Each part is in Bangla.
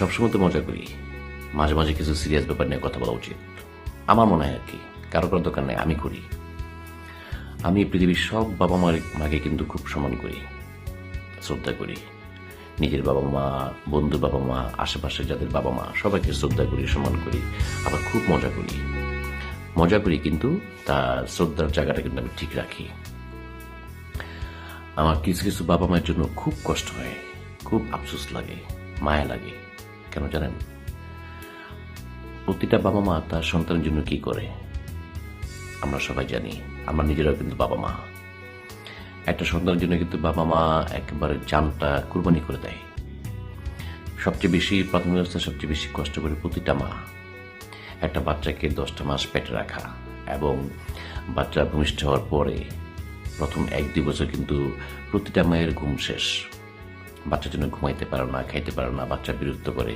সবসময় তো মজা করি। মাঝে মাঝে কিছু সিরিয়াস ব্যাপার নিয়ে কথা বলা উচিত। আমার মনে হয় আর কি, কারও কারও দোকান নেই, আমি করি আমি পৃথিবীর সব বাবা মার মাকে কিন্তু খুব সম্মান করি, শ্রদ্ধা করি। নিজের বাবা মা বন্ধু বাবা মা আশেপাশে যাদের বাবা মা সবাইকে শ্রদ্ধা করি, সম্মান করি, আবার খুব মজা করি। মজা করি কিন্তু তার শ্রদ্ধার জায়গাটা কিন্তু আমি ঠিক রাখি। আমার কিছু কিছু বাবা মায়ের জন্য খুব কষ্ট হয়, খুব আফসোস লাগে, মায়া লাগে। কেন জানেন? প্রতিটা বাবা মা তার সন্তানের জন্য কি করে? আমরা সবাই জানি, আমরা নিজেরাও কিন্তু বাবা মা। একটা সন্তানের জন্য কিন্তু বাবা মা একেবারে জানটা কুরবানি করে দেয়। সবচেয়ে বেশি প্রাথমিক অবস্থায় সবচেয়ে বেশি কষ্ট করে প্রতিটা মা। একটা বাচ্চাকে দশটা মাস পেটে রাখা এবং বাচ্চা ভূমিষ্ঠ হওয়ার পরে প্রথম এক দুই বছর কিন্তু প্রতিটা মায়ের ঘুম শেষ। বাচ্চার জন্য ঘুমাইতে পারো না, খাইতে পারো না, বাচ্চা বিরক্ত করে।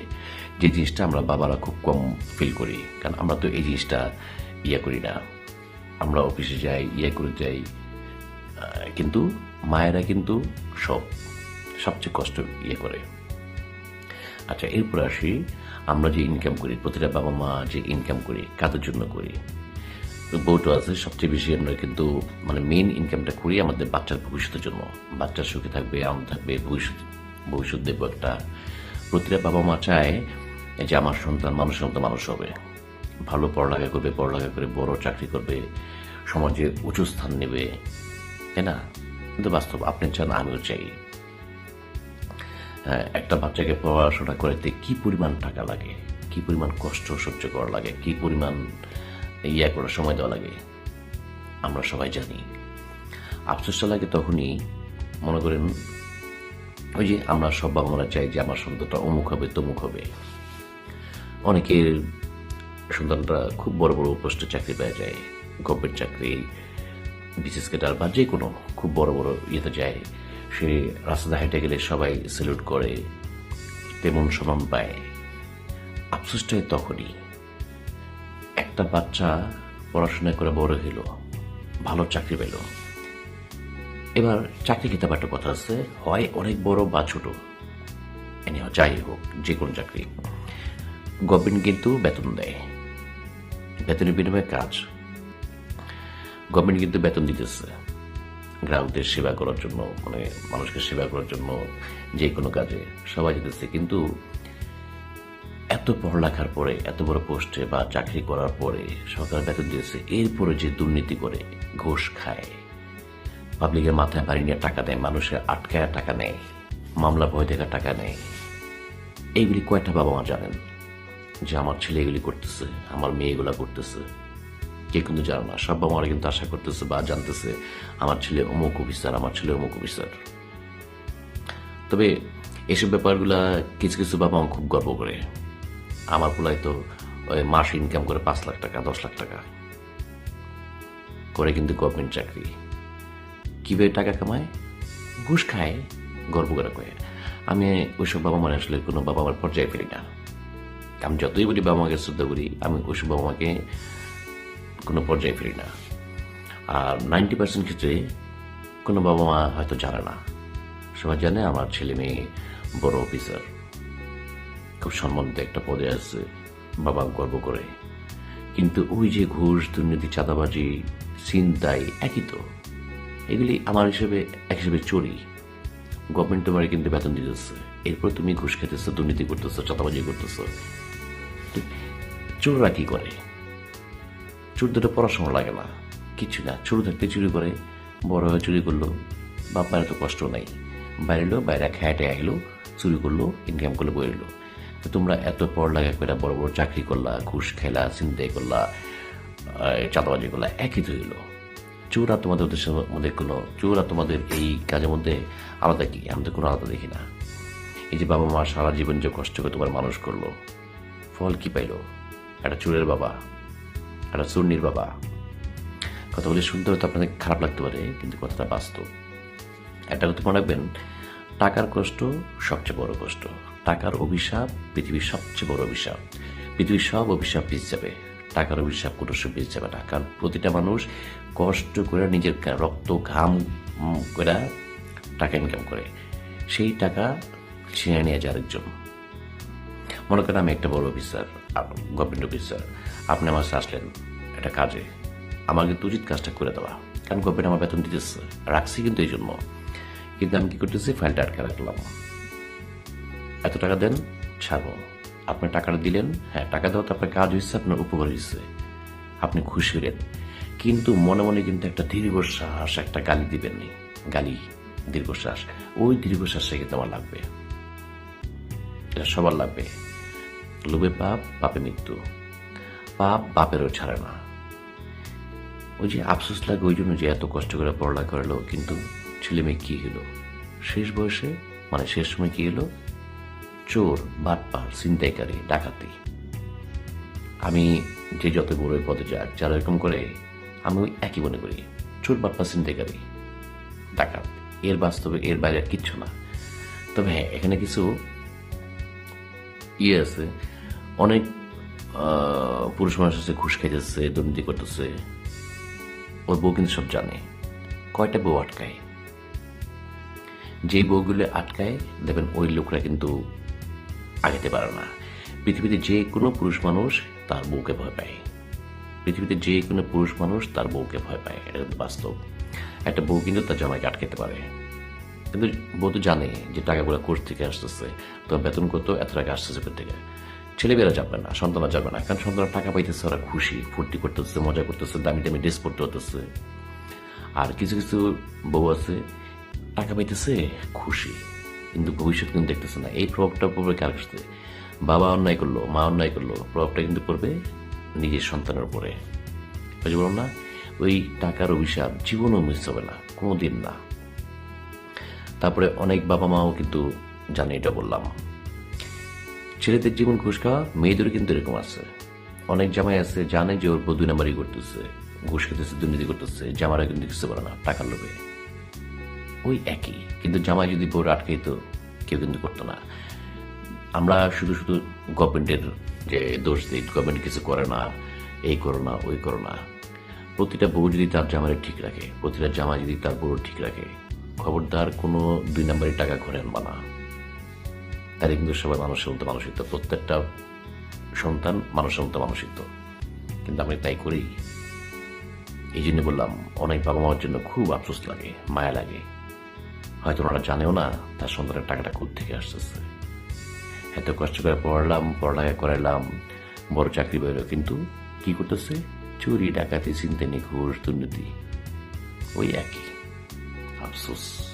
যে জিনিসটা আমরা বাবারা খুব কম ফিল করি, কারণ আমরা তো এই জিনিসটা ইয়ে করি না। আমরা অফিসে যাই ইয়ে করে যাই কিন্তু মায়েরা কিন্তু সব, সবচেয়ে কষ্ট ইয়ে করে। আচ্ছা এরপর আসি, আমরা যে ইনকাম করি, প্রতিটা বাবা মা যে ইনকাম করি, কাদের জন্য করি? বউটো আছে সবচেয়ে বেশি আমরা কিন্তু মানে মেইন ইনকামটা করি আমাদের বাচ্চার ভবিষ্যতের জন্য। বাচ্চা সুখে থাকবে আনন্দ থাকবে ভবিষ্যৎ ভবিষ্যৎ দেব একটা। প্রতিটা বাবা মা চায় যে আমার সন্তান মানুষের মতো মানুষ হবে। ভালো পড়ালেখা করবে পড়ালেখা করে বড় চাকরি করবে সমাজে উঁচু স্থান নেবে তাই না? কিন্তু বাস্তব আপনি চান আমিও চাই। হ্যাঁ, একটা বাচ্চাকে পড়াশোনা করতে কি পরিমাণ টাকা লাগে? কি পরিমাণ কষ্ট সহ্য করা লাগে? কি পরিমাণ ইয়া করার সময় দেওয়া লাগে। আমরা সবাই জানি। আফসোসটা লাগে তখনই, মনে করেন, ওই যে আমরা সব বাবা মারা চাই যে আমার সন্তানটা অমুক হবে, তমুক হবে। অনেকের সন্তানরা খুব বড় বড় পোস্টে চাকরি পাওয়া যায়, গভর্নমেন্ট চাকরি, বিশেষ ক্যাডার বা যে কোনো খুব বড় বড় ইয়েতে যায়, সে রাস্তায় হেঁটে গেলে সবাই স্যালুট করে, তেমন সমান পায়। আফসোসটা হয় তখনই। একটা বাচ্চা পড়াশোনা করে বড় হইল, ভালো চাকরি পেল। এবার চাকরি খেতে একটা কথা আছে, হয় অনেক বড় বা ছোট। যাই হোক, যে কোনো চাকরি। গভর্নমেন্ট কিন্তু বেতন দেয়। বেতনের বিনিময়ে কাজ। গভর্নমেন্ট কিন্তু বেতন দিতেছে। গ্রাহকদের সেবা করার জন্য মানে মানুষকে সেবা করার জন্য যে কোনো কাজে সবাই যেতেছে কিন্তু এত পড়ালেখার পরে, এত বড় পোস্টে বা চাকরি করার পরে সরকার বেতন দিয়েছে, এরপরে যে দুর্নীতি করে ঘুষ খায়। পাবলিকের মাথায় বাড়ি নিয়ে টাকা দেয়, মানুষের আটকায় টাকা নেয়, মামলা ভয় থেকে টাকা নেয়। এইগুলি কয়টা বাবা মা জানেন? যে আমার ছেলে এগুলি করতেছে, আমার মেয়ে এগুলা করতেছে। কে কিন্তু জানে না, সব বাবা মারা কিন্তু আশা করতেছে বা জানতেছে, আমার ছেলে অমুক অফিসার, আমার ছেলে অমুক অফিসার। তবে এসব ব্যাপারগুলা কিছু কিছু বাবা মা খুব গর্ব করে। আমার পোলায় তো ওই মাস ইনকাম করে পাঁচ লাখ টাকা, দশ লাখ টাকা। করে কিন্তু গভর্নমেন্ট চাকরি। কীভাবে টাকা কামায়? ঘুষ খায়, গর্ব করে কয়ে। আমি ওইসব বাবা মার আসলে কোনো বাবা মার পর্যায়ে ফেলি না। আমি যতই বলি বাবা মাকে শ্রদ্ধা করি, আমি ওইসব বাবা মাকে কোনো পর্যায়ে ফেলি না। আর নাইনটি পার্সেন্ট ক্ষেত্রে কোনো বাবা মা হয়তো জানে না। সবাই জানে আমার ছেলে মেয়ে বড় অফিসার খুব সম্মানিত একটা পদে আছে বাবা গর্ব করে। কিন্তু ওই যে ঘুষ, দুর্নীতি, চাঁদাবাজি চিন্তাই একই তো। এগুলি আমার হিসেবে এক হিসেবে চুরি। গভর্নমেন্ট তোমার কিন্তু বেতন দিতেছে। এরপর তুমি ঘুষ খেতেছো, দুর্নীতি করতেছো, চাঁদাবাজি করতেছো। চোররা কি করে? চোর দুটো পড়াশোনা লাগে না। কিছু না ছোট থাকতে চুরি করে। বড় হয়ে চুরি করল। বাপ মায়ের তো কষ্ট নাই। বাইরে বাইরে খেয়াটে আইলো, চুরি করল ইনকাম করল তো তোমরা এত পড়ালেখা করে বড় বড় চাকরি করলা, ঘুষ খেলা চিন্তাই করলা চাঁদাবাজি করলা, একই তো হইল। চোরা তোমাদের উদ্দেশ্যের মধ্যে কোনো, চোরা তোমাদের এই কাজের মধ্যে আলাদা কি? আমি তো কোনো আলাদা দেখি না। এই যে বাবা মা সারা জীবন যে কষ্ট করে তোমার মানুষ করল, ফল কি পাইলো? একটা চোরের বাবা, একটা চূর্ণির বাবা। কথা বলে শুনতে হয়তো আপনাদের খারাপ লাগতে পারে, কিন্তু কথাটা বাস্তব। একটা কথা মনে রাখবেন, টাকার কষ্ট সবচেয়ে বড় কষ্ট। টাকার অভিশাপ পৃথিবীর সবচেয়ে বড় অভিশাপ। পৃথিবীর সব অভিশাপ পিছিয়ে যাবে। টাকার অভিশাপ কোনো পিছিয়ে যাবে। না কারণ প্রতিটা মানুষ কষ্ট করে নিজের রক্ত, ঘাম করে টাকা ইনকাম করে। সেই টাকা ছিঁড়ে নিয়ে যায় আরেকজন। মনে করেন আমি একটা বড় অফিসার গভর্নমেন্ট অফিসার আপনি আমার কাছে আসলেন একটা কাজে। আমাকে উচিত কাজটা করে দেওয়া। কারণ গভর্নমেন্ট আমার বেতন দিতেছে। রাখছি কিন্তু এই জন্য। কিন্তু আমি কি করতেছি? ফাইলটা আটকে রাখলাম। এত টাকা দেন, ছাড়বো। আপনি টাকাটা দিলেন হ্যাঁ টাকা দেওয়া তো আপনার কাজ হয়েছে, আপনার উপকার হয়েছে। আপনি খুশি হলেন। কিন্তু মনে মনে কিন্তু একটা দীর্ঘশ্বাস, একটা গালি দিবেন নি। গালি, দীর্ঘশ্বাস। ওই দীর্ঘশ্বাসটা কিন্তু আমার লাগবে। এটা সবার লাগবে। লোভে পাপ, পাপে মৃত্যু। পাপ বাপেরও ছাড়ে না। ওই যে আফসোস লাগে ওই জন্য যে এত কষ্ট করে পড়ালেখা করল, কিন্তু ছেলে মেয়ে কি হলো? শেষ বয়সে মানে শেষ সময় কি হলো? চোর বাটপার ছিনতাইকারী, ডাকাতি। আমি যে যত বড় পদে যাক যারা এরকম করে, আমি ওই একই মনে করি। চোর বাটপার ছিনতাইকারী, ডাকাত, এর বাস্তবে এর বাইরে কিচ্ছু না। তবে হ্যাঁ এখানে কিছু ইয়ে আছে। অনেক পুরুষ মানুষ আছে, ঘুষ খাইতেছে, দুর্নীতি করতেছে। ওর বউ কিন্তু সব জানে। কয়টা বউ আটকায়? যে বউগুলো আটকায়, দেখবেন ওই লোকরা কিন্তু আগাতে পারে না। পৃথিবীতে যে কোনো পুরুষ মানুষ তার বউকে ভয় পায়। পৃথিবীতে যে কোনো পুরুষ মানুষ তার বউকে ভয় পায়। এটা বাস্তব। একটা বউ কিন্তু তার জামাইকে আটকাতে পারে। কিন্তু বউ তো জানে যে টাকাগুলো কোর্স থেকে আসতেছে। তো বেতন কত? এত টাকা আসতেছে থেকে? ছেলেমেয়েরা যাবে না, সন্তানরা যাবে না। কারণ সন্তানরা টাকা পাইতেছে, ওরা খুশি, ফুর্তি করতেছে, মজা করতেছে, দামি দামি ড্রেস পড়তে হতেছে আর কিছু কিছু বউ আছে, টাকা পাইতেছে, খুশি। কিন্তু ভবিষ্যৎ কিন্তু দেখতেছে না। এই প্রভাবটা পড়বে কার কাছে বাবা অন্যায় করল, মা অন্যায় করল, প্রভাবটা কিন্তু পড়বে নিজের সন্তানের উপরে। যে বললাম না? ওই টাকার অভিশাপ জীবনও মিস হবে না, কোনোদিন না। তারপরে অনেক বাবা মাও কিন্তু জানে এটা বললাম। ছেলেদের জীবন ঘুষ খাওয়া, মেয়েদেরও কিন্তু এরকম আছে। অনেক জামাই আছে, জানে যে ওর নাম্বারই করতেছে, ঘুষ খেতেছে, দুর্নীতি করতেছে জামারা কিন্তু কিছু বলে না, টাকার লোভে। ওই একই, কিন্তু জামাই যদি বউর আটকাইতো, কেউ কিন্তু করতো না। আমরা শুধু শুধু গভর্নমেন্টের যে দোষ দিই, গভর্নমেন্ট কিছু করে না, এই করো না, ওই করো না। প্রতিটা বউ যদি তার জামাইয়ের ঠিক রাখে, প্রতিটা জামাই যদি তার বউ ঠিক রাখে, খবরদার কোনো দুই নাম্বারের টাকা ঘরে আনবা না। তাহলে কিন্তু সবাই মানুষের মতো মানসিক প্রত্যেকটা সন্তান মানুষের মতো মানসিক কিন্তু আমি তাই করি। এই জন্য বললাম, অনেক বাবা মার জন্য খুব আফসোস লাগে, মায়া লাগে। হয়তো ওরা জানেও না, তার সন্তানের টাকাটা থেকে আসতেছে। এত কষ্ট করে পড়লাম, পড়ালেখা করাইলাম বড় চাকরি বেরো কিন্তু কি করতেছে? চুরি, ডাকাতি চিন্তা ঘুষ দুর্নীতি। ওই একই। আফসোস।